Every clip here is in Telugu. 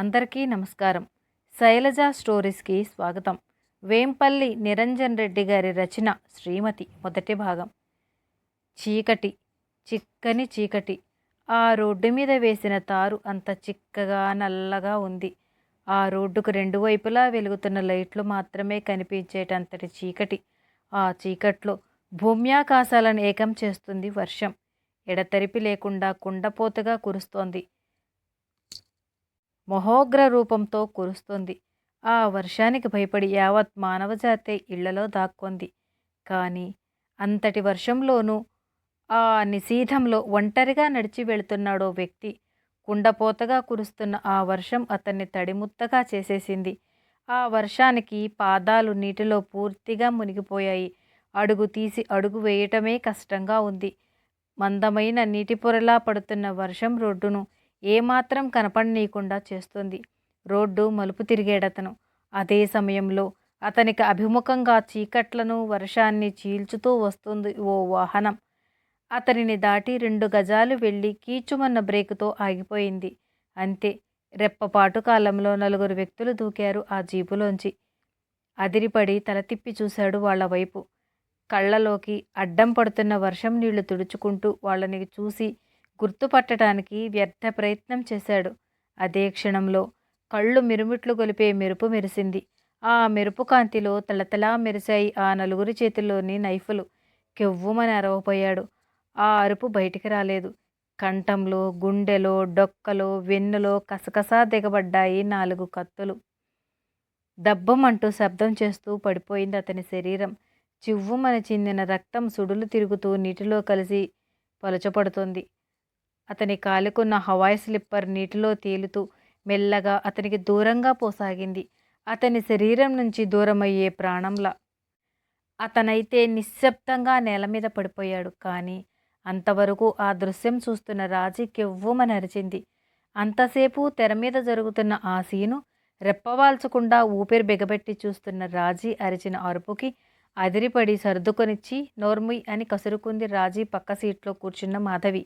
అందరికీ నమస్కారం. శైలజ స్టోరీస్కి స్వాగతం. వేంపల్లి నిరంజన్ రెడ్డి గారి రచన శ్రీమతి మొదటి భాగం. చీకటి చిక్కని చీకటి. ఆ రోడ్డు మీద వేసిన తారు అంత చిక్కగా నల్లగా ఉంది. ఆ రోడ్డుకు రెండు వైపులా వెలుగుతున్న లైట్లు మాత్రమే కనిపించేటంతటి చీకటి. ఆ చీకట్లో భూమ్యాకాశాలను ఏకం చేస్తుంది వర్షం. ఎడతెరిపి లేకుండా కుండపోతగా కురుస్తోంది. మహోగ్ర రూపంతో కురుస్తుంది. ఆ వర్షానికి భయపడి యావత్ మానవజాతే ఇళ్ళలో దాక్కొంది. కానీ అంతటి వర్షంలోనూ ఆ నిశీధంలో ఒంటరిగా నడిచి వెళుతున్నాడో వ్యక్తి కుండపోతగా కురుస్తున్న ఆ వర్షం అతన్ని తడిముత్తగా చేసేసింది. ఆ వర్షానికి పాదాలు నీటిలో పూర్తిగా మునిగిపోయాయి. అడుగు తీసి అడుగు వేయటమే కష్టంగా ఉంది. మందమైన నీటి పొరలా పడుతున్న వర్షం రోడ్డును ఏమాత్రం కనపడనీయకుండా చేస్తుంది. రోడ్డు మలుపు తిరిగేడతను. అదే సమయంలో అతనికి అభిముఖంగా చీకట్లను వర్షాన్ని చీల్చుతూ వస్తుంది ఓ వాహనం. అతనిని దాటి రెండు గజాలు వెళ్ళి కీచుమన్న బ్రేకుతో ఆగిపోయింది. అంతే రెప్పపాటు కాలంలో నలుగురు వ్యక్తులు దూకారు ఆ జీపులోంచి. అదిరిపడి తల తిప్పి చూశాడు వాళ్ళ వైపు. కళ్ళలోకి అడ్డం పడుతున్న వర్షం నీళ్ళు తుడుచుకుంటూ వాళ్ళని చూసి గుర్తుపట్టడానికి వ్యర్థ ప్రయత్నం చేశాడు. అదే క్షణంలో కళ్ళు మిరుమిట్లు గొలిపే మెరుపు మెరిసింది. ఆ మెరుపు కాంతిలో తలతలా మెరిశాయి ఆ నలుగురి చేతుల్లోని నైఫులు. కెవ్వుమని అరవపోయాడు ఆ అరుపు బయటికి రాలేదు. కంఠంలో గుండెలో డొక్కలో వెన్నులో కసకసా దిగబడ్డాయి నాలుగు కత్తులు. దబ్బమంటూ శబ్దం చేస్తూ పడిపోయింది అతని శరీరం. చివ్వుమని చెందిన రక్తం సుడులు తిరుగుతూ నీటిలో కలిసి పలుచపడుతుంది అతని కాలుకున్న హవాయి స్లిప్పర్ నీటిలో తేలుతూ మెల్లగా అతనికి దూరంగా పోసాగింది. అతని శరీరం నుంచి దూరమయ్యే ప్రాణంలా. అతనైతే నిశ్శబ్దంగా నేల మీద పడిపోయాడు. కానీ అంతవరకు ఆ దృశ్యం చూస్తున్న రాజీ కెవ్వుమని అరిచింది అంతసేపు తెర మీద జరుగుతున్న ఆ సీను రెప్పవాల్చకుండా ఊపిరి బిగబెట్టి చూస్తున్న రాజీ అరిచిన అరుపుకి అదిరిపడి సర్దుకొనిచ్చి నోర్ముయ్ అని కసురుకుంది రాజీ పక్క సీట్లో కూర్చున్న మాధవి.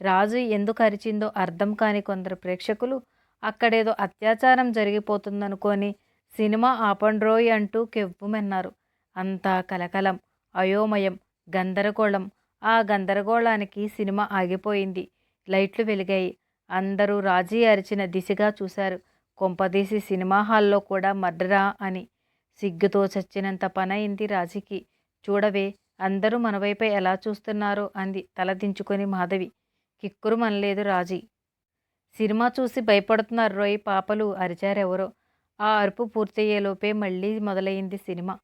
రాజు ఎందుకు అరిచిందో అర్థం కాని కొందరు ప్రేక్షకులు అక్కడేదో అత్యాచారం జరిగిపోతుందనుకొని సినిమా ఆపండ్రోయ్ అంటూ కెవ్వుమన్నారు. అంతా కలకలం అయోమయం గందరగోళం. ఆ గందరగోళానికి సినిమా ఆగిపోయింది. లైట్లు వెలిగాయి. అందరూ రాజీ అరిచిన దిశగా చూశారు. కొంపదీసి సినిమా హాల్లో కూడా మర్డరా అని. సిగ్గుతో చచ్చినంత పనయింది రాజీకి. చూడవే అందరూ మనవైపే ఎలా చూస్తున్నారో అంది తలదించుకొని మాధవి. కిక్కురు మనలేదు రాజీ. సినిమా చూసి భయపడుతున్నారు రోయ్ పాపలు అరిచారెవరో. ఆ అరుపు పూర్తయ్యేలోపే మళ్ళీ మొదలైంది సినిమా.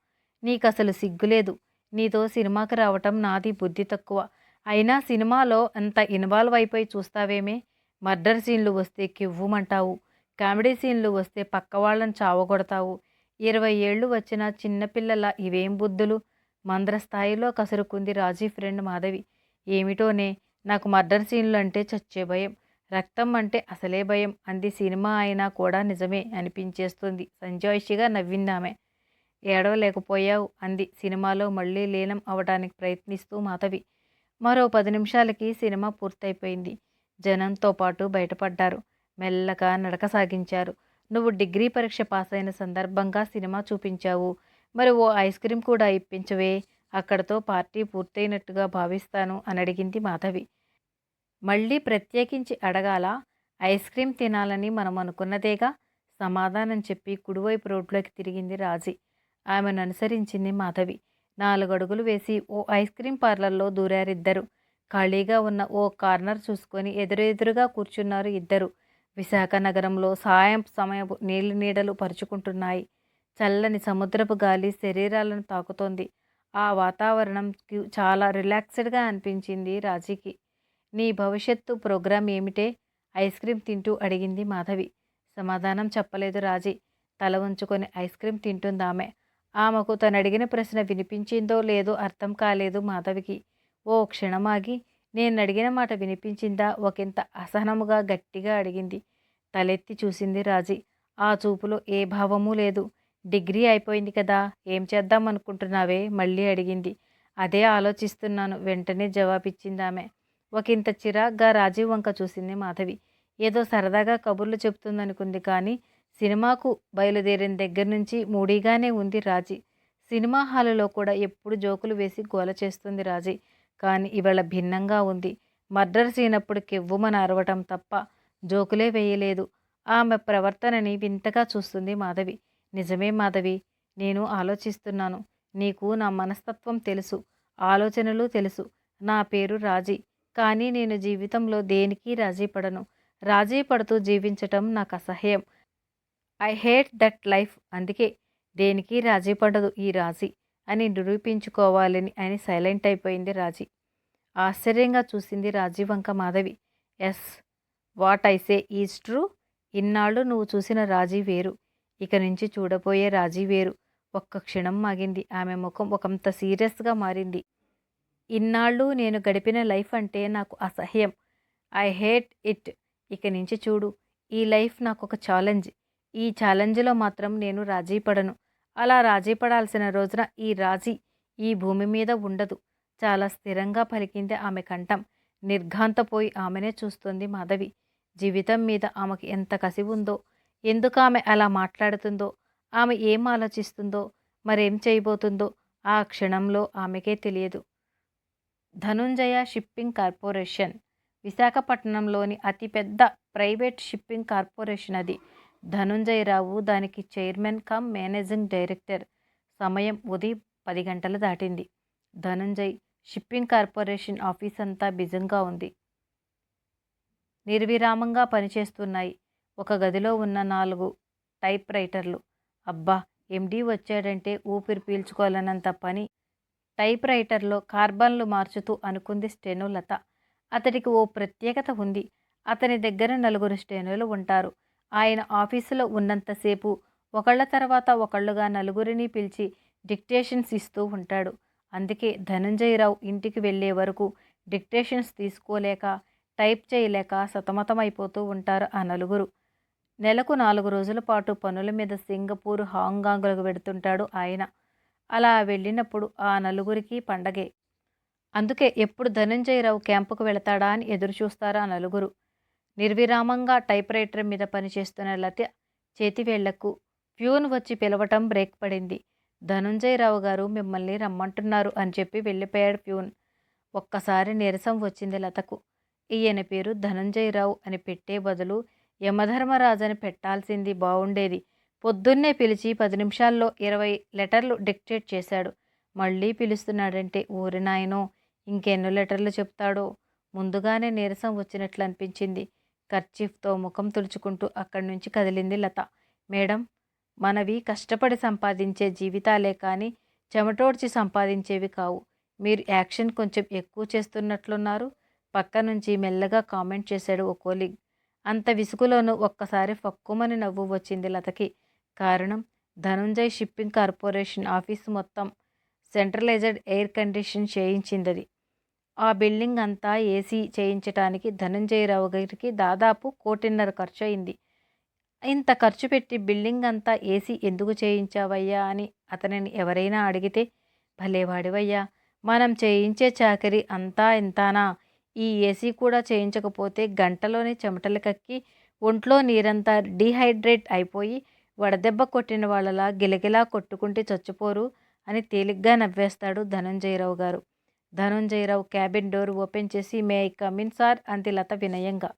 నీకసలు సిగ్గులేదు. నీతో సినిమాకి రావటం నాది బుద్ధి తక్కువ. అయినా సినిమాలో అంత ఇన్వాల్వ్ అయిపోయి చూస్తావేమే? మర్డర్ సీన్లు వస్తే కివ్వుమంటావు. కామెడీ సీన్లు వస్తే పక్క వాళ్ళని చావగొడతావు. ఇరవై ఏళ్ళు వచ్చిన చిన్నపిల్లల ఇవేం బుద్ధులు? మంద్రస్థాయిలో కసురుకుంది రాజీ ఫ్రెండ్ మాధవి. ఏమిటోనే? నాకు మర్డర్ సీన్లు అంటే చచ్చే భయం. రక్తం అంటే అసలే భయం. అంది సినిమా అయినా కూడా నిజమే అనిపించేస్తుంది. సంజాయిషిగా నవ్విందామె. ఏడవలేకపోయావు అంది సినిమాలో మళ్ళీ లీనం అవడానికి ప్రయత్నిస్తూ మాధవి. మరో పది నిమిషాలకి సినిమా పూర్తయిపోయింది. జనంతో పాటు బయటపడ్డారు. మెల్లగా నడక సాగించారు నువ్వు డిగ్రీ పరీక్ష పాస్ అయిన సందర్భంగా సినిమా చూపించావు. మరి ఓ ఐస్ క్రీమ్ కూడా ఇప్పించవే. అక్కడతో పార్టీ పూర్తయినట్టుగా భావిస్తాను అని అడిగింది మాధవి. మళ్ళీ ప్రత్యేకించి అడగాల? ఐస్ క్రీమ్ తినాలని మనం అనుకున్నదేగా? సమాధానం చెప్పి కుడివైపు రోడ్లోకి తిరిగింది రాజీ. ఆమెను అనుసరించింది మాధవి. నాలుగు అడుగులు వేసి ఓ ఐస్ క్రీమ్ పార్లర్లో దూరారిద్దరు. ఖాళీగా ఉన్న ఓ కార్నర్ చూసుకొని ఎదురెదురుగా కూర్చున్నారు ఇద్దరు. విశాఖ నగరంలో సాయం సమయపు నీళ్ళు నీడలు పరుచుకుంటున్నాయి. చల్లని సముద్రపు గాలి శరీరాలను తాకుతోంది. ఆ వాతావరణం చాలా రిలాక్స్డ్గా అనిపించింది రాజీకి. నీ భవిష్యత్తు ప్రోగ్రాం ఏమిటే? ఐస్ క్రీమ్ తింటూ అడిగింది మాధవి. సమాధానం చెప్పలేదు రాజీ. తల ఉంచుకొని ఐస్ క్రీమ్ తింటుందామె. ఆమెకు తను అడిగిన ప్రశ్న వినిపించిందో లేదో అర్థం కాలేదు మాధవికి. ఓ క్షణమాగి నేను అడిగిన మాట వినిపించిందా? ఒకంత అసహనముగా గట్టిగా అడిగింది. తలెత్తి చూసింది రాజీ. ఆ చూపులో ఏ భావము లేదు. డిగ్రీ అయిపోయింది కదా ఏం చేద్దాం అనుకుంటున్నావే మళ్ళీ అడిగింది. అదే ఆలోచిస్తున్నాను. వెంటనే జవాబిచ్చిందామె. ఒకంత చిరాగ్గా రాజీవ్ వంక చూసింది మాధవి. ఏదో సరదాగా కబుర్లు చెబుతుందనుకుంది కానీ సినిమాకు బయలుదేరిన దగ్గర నుంచి మూడీగానే ఉంది రాజీ. సినిమా హాలులో కూడా ఎప్పుడు జోకులు వేసి గోల చేస్తుంది రాజీ. కానీ ఇవాళ భిన్నంగా ఉంది. మర్డర్ చేయనప్పుడు కెవ్వుమని అరవటం తప్ప జోకులే వేయలేదు. ఆమె ప్రవర్తనని వింతగా చూస్తుంది మాధవి. నిజమే మాధవి నేను ఆలోచిస్తున్నాను. నీకు నా మనస్తత్వం తెలుసు ఆలోచనలు తెలుసు. నా పేరు రాజీ. కానీ నేను జీవితంలో దేనికి రాజీ పడను. రాజీ పడుతూ జీవించటం నాకు అసహ్యం. ఐ హేట్ దట్ లైఫ్ అందుకే దేనికి రాజీ పడదు ఈ రాజీ అని నిరూపించుకోవాలని అని సైలెంట్ అయిపోయింది రాజీ. ఆశ్చర్యంగా చూసింది రాజీ వంక Madhavi. Yes what I say is true? ఇన్నాళ్ళు నువ్వు చూసిన రాజీ వేరు. ఇక నుంచి చూడబోయే రాజీ వేరు. ఒక్క క్షణం మాగింది ఆమె ముఖం ఒకంత సీరియస్గా మారింది. ఇన్నాళ్ళు నేను గడిపిన లైఫ్ అంటే నాకు అసహ్యం. I hate it. ఇక నుంచి చూడు ఈ లైఫ్ నాకు ఒక ఛాలెంజ్. ఈ ఛాలెంజ్లో మాత్రం నేను రాజీ పడను. అలా రాజీ పడాల్సిన రోజున ఈ రాజీ ఈ భూమి మీద ఉండదు. చాలా స్థిరంగా పలికింది ఆమె కంఠం. నిర్ఘాంతపోయి ఆమెనే చూస్తుంది మాధవి. జీవితం మీద ఆమెకి ఎంత కసి ఉందో ఎందుకు ఆమె అలా మాట్లాడుతుందో ఆమె ఏం ఆలోచిస్తుందో మరేం చేయబోతుందో ఆ క్షణంలో ఆమెకే తెలియదు. Dhananjaya shipping corporation. విశాఖపట్నంలోని అతిపెద్ద ప్రైవేట్ షిప్పింగ్ కార్పొరేషన్ అది. ధనుంజయరావు దానికి చైర్మన్ కమ్ మేనేజింగ్ డైరెక్టర్. సమయం ఉదయం పది గంటలు దాటింది. ధనుంజయ్ షిప్పింగ్ కార్పొరేషన్ ఆఫీస్ అంతా బిజంగా ఉంది. నిర్విరామంగా పనిచేస్తున్నాయి. ఒక గదిలో ఉన్న నాలుగు టైప్ రైటర్లు అబ్బా! ఎండీ వచ్చాడంటే ఊపిరి పీల్చుకోవాలన్నంత పని టైప్ రైటర్లో కార్బన్లు మార్చుతూ అనుకుంది స్టెనోలత అతడికి ఓ ప్రత్యేకత ఉంది. అతని దగ్గర నలుగురు స్టెనోలు ఉంటారు. ఆయన ఆఫీసులో ఉన్నంతసేపు ఒకళ్ళ తర్వాత ఒకళ్ళుగా నలుగురిని పిలిచి డిక్టేషన్స్ ఇస్తూ ఉంటాడు. అందుకే ధనంజయరావు ఇంటికి వెళ్ళే వరకు డిక్టేషన్స్ తీసుకోలేక టైప్ చేయలేక సతమతమైపోతూ ఉంటారు ఆ నలుగురు. నెలకు నాలుగు రోజుల పాటు పనుల మీద సింగపూర్ హాంకాంగ్లకు వెడుతుంటాడు ఆయన. అలా వెళ్ళినప్పుడు ఆ నలుగురికి పండగే. అందుకే ఎప్పుడు ధనంజయరావు క్యాంపుకు వెళతాడా అని ఎదురుచూస్తారా ఆ నలుగురు. నిర్విరామంగా టైప్ రైటర్ మీద పనిచేస్తున్న లత చేతివేళ్ళకు ప్యూన్ వచ్చి పిలవటం బ్రేక్ పడింది. ధనుంజయరావు గారు మిమ్మల్ని రమ్మంటున్నారు అని చెప్పి వెళ్ళిపోయాడు ప్యూన్. ఒక్కసారి నీరసం వచ్చింది లతకు. ఈయన పేరు ధనంజయరావు అని పెట్టే బదులు యమధర్మరాజు అని పెట్టాల్సింది బాగుండేది పొద్దున్నే పిలిచి పది నిమిషాల్లో ఇరవై లెటర్లు డిక్టేట్ చేశాడు. మళ్ళీ పిలుస్తున్నాడంటే ఊరి నాయనో ఇంకెన్నో లెటర్లు చెప్తాడో? ముందుగానే నీరసం వచ్చినట్లు అనిపించింది కర్చీఫ్తో ముఖం తుడుచుకుంటూ అక్కడి నుంచి కదిలింది లత. మేడం మనవి కష్టపడి సంపాదించే జీవితాలే కానీ చెమటోడ్చి సంపాదించేవి కావు. మీరు యాక్షన్ కొంచెం ఎక్కువ చేస్తున్నట్లున్నారు. పక్క నుంచి మెల్లగా కామెంట్ చేశాడు ఓ కోలీగ్. అంత విసుగులోనూ ఒక్కసారి ఫక్కుమని నవ్వు వచ్చింది లతకి. కారణం ధనుంజయ్ షిప్పింగ్ కార్పొరేషన్ ఆఫీస్ మొత్తం సెంట్రలైజ్డ్ ఎయిర్ కండిషన్ చేయించిందది. ఆ బిల్డింగ్ అంతా ఏసీ చేయించడానికి ధనంజయరావు గారికి దాదాపు కోటిన్నర ఖర్చు అయింది ఇంత ఖర్చు పెట్టి బిల్డింగ్ అంతా ఏసీ ఎందుకు చేయించావయ్యా అని అతనిని ఎవరైనా అడిగితే భలేవాడివయ్యా మనం చేయించే చాకరీ అంతా ఇంతానా? ఈ ఏసీ కూడా చేయించకపోతే గంటలోనే చెమటలు కక్కి ఒంట్లో నీరంతా డీహైడ్రేట్ అయిపోయి వడదెబ్బ కొట్టిన వాళ్ళలా గిలగిలా కొట్టుకుంటే చచ్చిపోరు అని తేలిగ్గా నవ్వేస్తాడు ధనంజయరావు గారు. ధనంజయరావు క్యాబిన్ డోర్ ఓపెన్ చేసి మే ఐ కమిన్ సార్ అంది లత వినయంగా.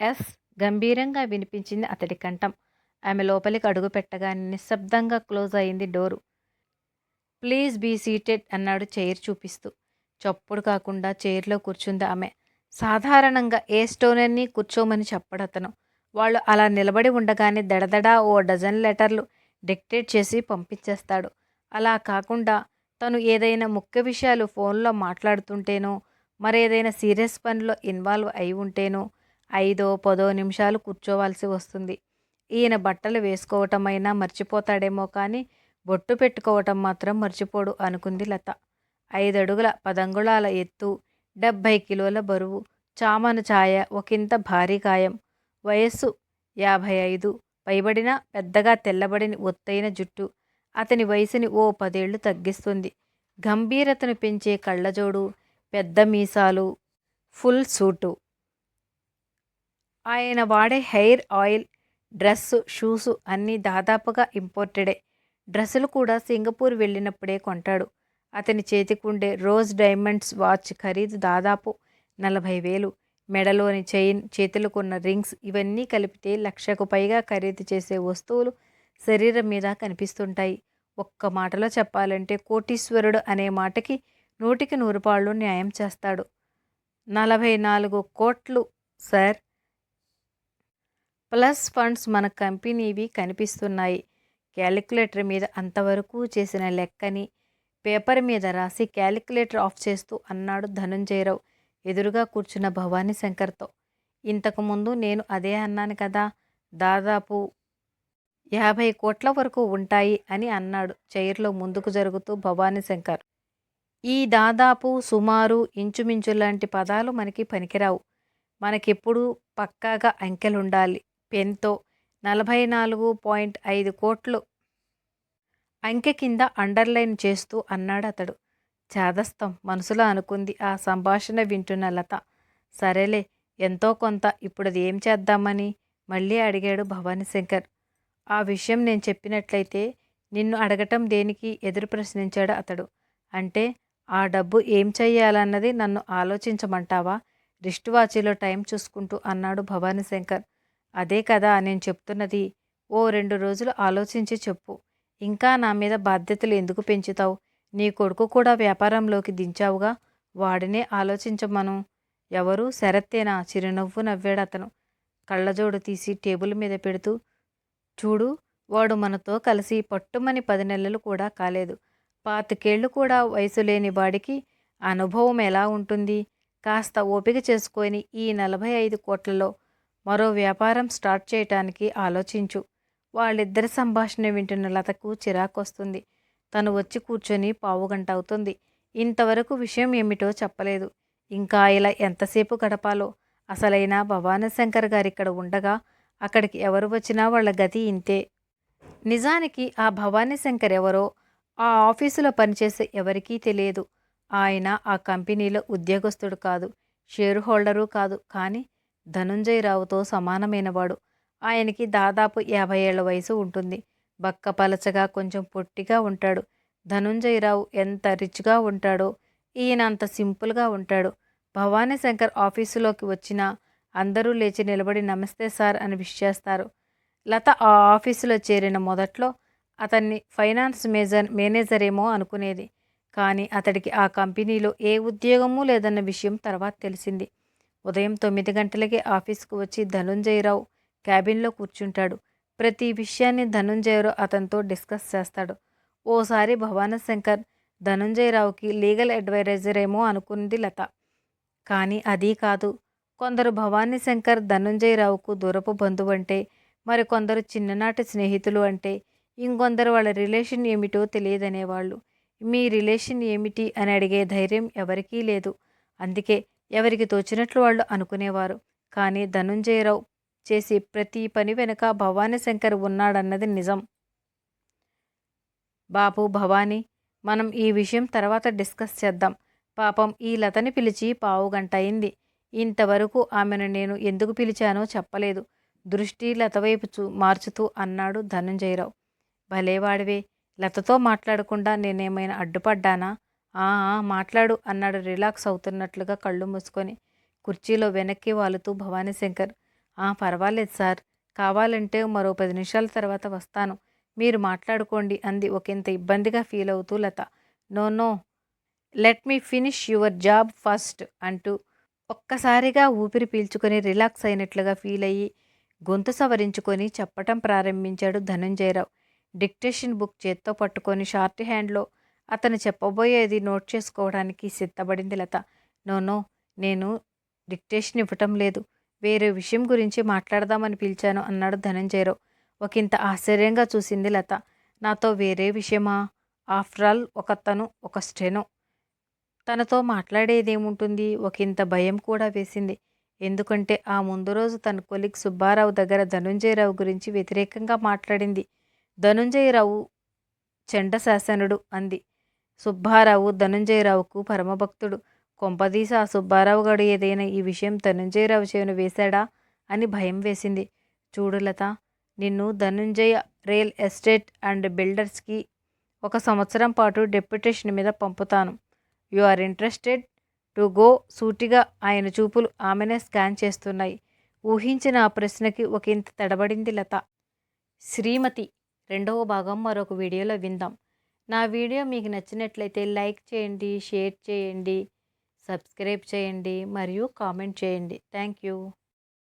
ఎస్ గంభీరంగా వినిపించింది అతడి కంఠం. ఆమె లోపలికి అడుగు పెట్టగా నిశ్శబ్దంగా క్లోజ్ అయింది డోరు. ప్లీజ్ బీ సీటెడ్ అన్నాడు చైర్ చూపిస్తూ. చప్పుడు కాకుండా చైర్లో కూర్చుంది ఆమె. సాధారణంగా ఏ స్టోనర్ని కూర్చోమని చెప్పడతను. వాళ్ళు అలా నిలబడి ఉండగానే దడదడా ఓ డజన్ లెటర్లు డిక్టేట్ చేసి పంపించేస్తాడు. అలా కాకుండా తను ఏదైనా ముఖ్య విషయాలు ఫోన్లో మాట్లాడుతుంటేనో మరేదైనా సీరియస్ పనిలో ఇన్వాల్వ్ అయి ఉంటేనో ఐదో పదో నిమిషాలు కూర్చోవాల్సి వస్తుంది. ఈయన బట్టలు వేసుకోవటమైనా మర్చిపోతాడేమో కానీ బొట్టు పెట్టుకోవటం మాత్రం మర్చిపోడు అనుకుంది లత. ఐదడుగుల పదంగుళాల ఎత్తు డెబ్భై కిలోల బరువు చామను ఛాయ ఒకంత భారీ కాయం వయస్సు యాభై ఐదు పైబడిన పెద్దగా తెల్లబడిన ఒత్తైన జుట్టు. అతని వయసుని ఓ పదేళ్ళు తగ్గిస్తుంది. గంభీరతను పెంచే కళ్ళజోడు పెద్ద మీసాలు ఫుల్ సూటు. ఆయన వాడే హెయిర్ ఆయిల్ డ్రెస్సు షూసు అన్నీ దాదాపుగా ఇంపోర్టెడే. డ్రెస్సులు కూడా సింగపూర్ వెళ్ళినప్పుడే కొంటాడు. అతని చేతికుండే రోజ్ డైమండ్స్ వాచ్ ఖరీదు దాదాపు నలభై వేలు. మెడలోని చైన్ చేతులకున్న రింగ్స్ ఇవన్నీ కలిపితే లక్షకు పైగా ఖరీదు చేసే వస్తువులు శరీరం మీద కనిపిస్తుంటాయి. ఒక్క మాటలో చెప్పాలంటే కోటీశ్వరుడు అనే మాటకి నూటికి నూరుపాళ్ళు న్యాయం చేస్తాడు. నలభై నాలుగు కోట్లు సార్. ప్లస్ ఫండ్స్ మన కంపెనీవి కనిపిస్తున్నాయి. క్యాలిక్యులేటర్ మీద అంతవరకు చేసిన లెక్కని పేపర్ మీద రాసి క్యాలిక్యులేటర్ ఆఫ్ చేస్తూ అన్నాడు ధనుంజయరావు. ఎదురుగా కూర్చున్న భవానీ శంకర్తో ఇంతకుముందు నేను అదే అన్నాను కదా దాదాపు యాభై కోట్ల వరకు ఉంటాయి అని అన్నాడు చైర్లో ముందుకు జరుగుతూ భవానీ శంకర్. ఈ దాదాపు సుమారు ఇంచుమించు లాంటి పదాలు మనకి పనికిరావు. మనకెప్పుడు పక్కాగా అంకెలుండాలి. పెన్తో నలభై నాలుగు పాయింట్ ఐదు కోట్లు అంకె కింద అండర్లైన్ చేస్తూ అన్నాడు అతడు. చాదస్తం మనసులో అనుకుంది ఆ సంభాషణ వింటున్న లత. సరేలే ఎంతో కొంత ఇప్పుడు అది ఏం చేద్దామని? మళ్ళీ అడిగాడు భవానీశంకర్ ఆ విషయం నేను చెప్పినట్లయితే నిన్ను అడగటం దేనికి? ఎదురు ప్రశ్నించాడు అతడు. అంటే ఆ డబ్బు ఏం చెయ్యాలన్నది నన్ను ఆలోచించమంటావా? రిస్ట్ వాచిలో టైం చూసుకుంటూ అన్నాడు భవానీశంకర్ అదే కదా నేను చెప్తున్నది. ఓ రెండు రోజులు ఆలోచించి చెప్పు. ఇంకా నా మీద బాధ్యతలు ఎందుకు పెంచుతావు? నీ కొడుకు కూడా వ్యాపారంలోకి దించావుగా. వాడినే ఆలోచించమను. ఎవరు? శరత్తేనా? చిరునవ్వు నవ్వాడు అతను కళ్ళజోడు తీసి టేబుల్ మీద పెడుతూ చూడు వాడు మనతో కలిసి పట్టుమని పది నెలలు కూడా కాలేదు. పాతికేళ్ళు కూడా వయసు లేని వాడికి అనుభవం ఎలా ఉంటుంది? కాస్త ఓపిక చేసుకొని ఈ నలభై ఐదు కోట్లలో మరో వ్యాపారం స్టార్ట్ చేయటానికి ఆలోచించు. వాళ్ళిద్దరి సంభాషణ వింటున్న లతకు చిరాకొస్తుంది. తను వచ్చి కూర్చొని పావుగంట అవుతుంది. ఇంతవరకు విషయం ఏమిటో చెప్పలేదు. ఇంకా ఇలా ఎంతసేపు గడపాలో? అసలైన భవానశంకర్ గారిక్కడ ఉండగా అక్కడికి ఎవరు వచ్చినా వాళ్ళ గతి ఇంతే. నిజానికి ఆ భవానీశంకర్ ఎవరో? ఆ ఆఫీసులో పనిచేసే ఎవరికీ తెలియదు. ఆయన ఆ కంపెనీలో ఉద్యోగస్తుడు కాదు. షేర్ హోల్డరు కాదు. కానీ ధనుంజయరావుతో సమానమైనవాడు. ఆయనకి దాదాపు యాభై ఏళ్ళ వయసు ఉంటుంది. బక్క పలచగా కొంచెం పొట్టిగా ఉంటాడు. ధనుంజయరావు ఎంత రిచ్గా ఉంటాడో ఈయన అంత సింపుల్గా ఉంటాడు. భవానీ శంకర్ ఆఫీసులోకి వచ్చినా అందరూ లేచి నిలబడి నమస్తే సార్ అని విష్ చేస్తారు. లత ఆ ఆఫీసులో చేరిన మొదట్లో అతన్ని ఫైనాన్స్ మేజర్ మేనేజర్ ఏమో అనుకునేది. కానీ అతడికి ఆ కంపెనీలో ఏ ఉద్యోగమూ లేదన్న విషయం తర్వాత తెలిసింది. ఉదయం తొమ్మిది గంటలకే ఆఫీస్కు వచ్చి ధనుంజయరావు క్యాబిన్లో కూర్చుంటాడు. ప్రతి విషయాన్ని ధనుంజయరావు అతనితో డిస్కస్ చేస్తాడు. ఓసారి భవానశంకర్ ధనుంజయరావుకి లీగల్ అడ్వైజర్ ఏమో అనుకుంది లత. కానీ అది కాదు. కొందరు భవానీ శంకర్ ధనుంజయరావుకు దూరపు బంధువు అంటే మరికొందరు చిన్ననాటి స్నేహితులు అంటే ఇంకొందరు వాళ్ళ రిలేషన్ ఏమిటో తెలియదనేవాళ్ళు. మీ రిలేషన్ ఏమిటి అని అడిగే ధైర్యం ఎవరికీ లేదు. అందుకే ఎవరికి తోచినట్లు వాళ్ళు అనుకునేవారు. కానీ ధనుంజయరావు చేసే ప్రతి పని వెనుక భవానీ శంకర్ ఉన్నాడన్నది నిజం. బాపు భవానీ మనం ఈ విషయం తర్వాత డిస్కస్ చేద్దాం. పాపం ఈ లతని పిలిచి పావు గంట అయింది. ఇంతవరకు ఆమెను నేను ఎందుకు పిలిచానో చెప్పలేదు. దృష్టి లతవైపు చూ మార్చుతూ అన్నాడు ధనుంజయరావు. భలేవాడివే లతతో మాట్లాడకుండా నేనేమైనా అడ్డుపడ్డానా? ఆ మాట్లాడు అన్నాడు రిలాక్స్ అవుతున్నట్లుగా కళ్ళు మూసుకొని. కుర్చీలో వెనక్కి వాలుతూ భవానీశంకర్ పర్వాలేదు సార్. కావాలంటే మరో పది నిమిషాల తర్వాత వస్తాను. మీరు మాట్లాడుకోండి అంది ఒకంత ఇబ్బందిగా ఫీల్ అవుతూ Latha. No no. Let me finish your job first అంటూ ఒక్కసారిగా ఊపిరి పీల్చుకొని రిలాక్స్ అయినట్లుగా ఫీల్ అయ్యి గొంతు సవరించుకొని చెప్పటం ప్రారంభించాడు ధనంజయరావు. డిక్టేషన్ బుక్ చేత్తో పట్టుకొని షార్ట్ హ్యాండ్లో అతను చెప్పబోయేది నోట్ చేసుకోవడానికి సిద్ధపడింది లత. నో. నేను డిక్టేషన్ ఇవ్వటం లేదు. వేరే విషయం గురించి మాట్లాడదామని పిలిచాను అన్నాడు ధనంజయరావు. ఒకంత ఆశ్చర్యంగా చూసింది లత. నాతో వేరే విషయమా? ఆఫ్టర్ ఆల్ ఒకతను ఒక స్టెనో. తనతో మాట్లాడేదేముంటుంది? ఒకంత భయం కూడా వేసింది. ఎందుకంటే ఆ ముందు రోజు తన కొలిగ్ సుబ్బారావు దగ్గర ధనుంజయరావు గురించి వ్యతిరేకంగా మాట్లాడింది. ధనుంజయరావు చండశాసనుడు అంది. సుబ్బారావు ధనుంజయరావుకు పరమభక్తుడు. కొంపదీసి ఆ సుబ్బారావు గడు ఏదైనా ఈ విషయం ధనుంజయరావు చెవిన వేశాడా అని భయం వేసింది. చూడు లత నిన్ను ధనుంజయ రియల్ ఎస్టేట్ అండ్ బిల్డర్స్కి ఒక సంవత్సరం పాటు డెప్యుటేషన్ మీద పంపుతాను. You are interested to go సూటిగా ఆయన చూపులు ఆమెనే స్కాన్ చేస్తున్నాయి. ఊహించిన ఆ ప్రశ్నకి ఒక ఇంత తడబడింది లత. శ్రీమతి రెండవ భాగం మరొక వీడియోలో విందాం. నా వీడియో మీకు నచ్చినట్లయితే లైక్ చేయండి షేర్ చేయండి. సబ్స్క్రైబ్ చేయండి మరియు కామెంట్ చేయండి. Thank you.